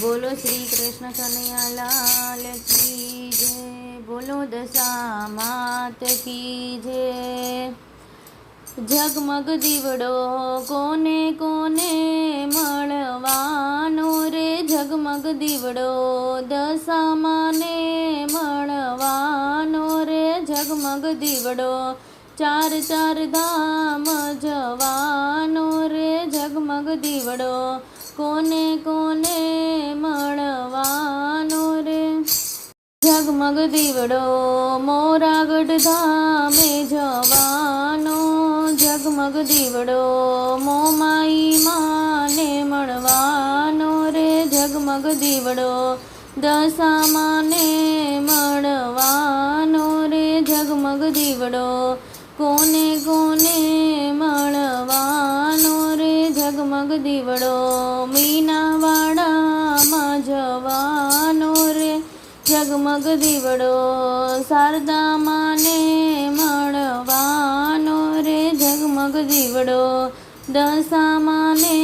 બોલો શ્રી કૃષ્ણ કનૈયા લાલ કી જય. બોલો દશા માત કી જય. જગમગ દીવડો કોને કોને મળવાનો રે? જગમગ દીવડો દશામાને મળવાનો રે? જગમગ દીવડો ચાર ચાર ધામ જવાનો રે જગમગ દીવડો, કોને કોને મળવાનો રે? ઝગમગ દીવડો, મોરાગઢ ધામે જવાનો. ઝગમગ દીવડો, મોમાઈ માને મળવાનો રે. ઝગમગ દીવડો દશામાને મળવાનો રે. ઝગમગ દીવડો, કોને કોને મળવાનો જગમગ દીવડો શારદામાને મળવાનો રે ઝગમગ દીવડો. દશામાને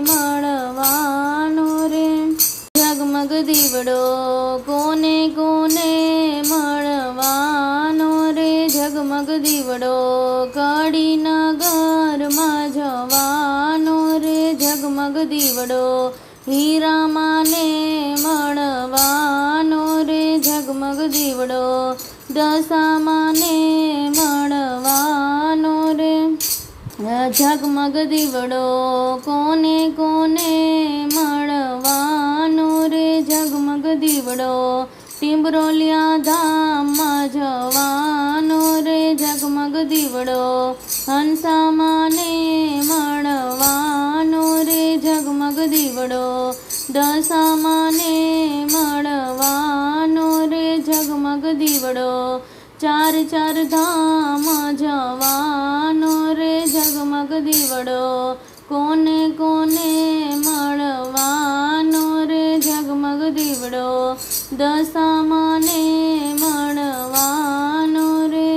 મળવાનો રે ઝગમગ દીવડો. કોને કોને મળવાનો રે ઝગમગ દીવડો. કડીનગરમાં જવાનો રે ઝગમગ દીવડો. હીરા માને મળવા દીવડો દશામાને મળવાનો રે. ઝગમગ દીવડો કોને કોને મળવાનો રે? ઝગમગ દીવડો ટીમ્બરોલિયા ધામમાં જવાનો રે. ઝગમગ દીવડો હંસામાને મળવાનો રે. ઝગમગ દીવડો દશામાને મળવાનો રે જગમગ દીવડો ચાર ચાર ધામ જવાનો રે ઝગમગ દીવડો કોને કોને મળવાનો રે ઝગમગ દીવડો દશામાને મળવાનો રે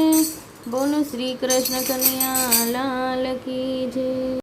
બોલો શ્રી કૃષ્ણ કન્યા લાલ કી જય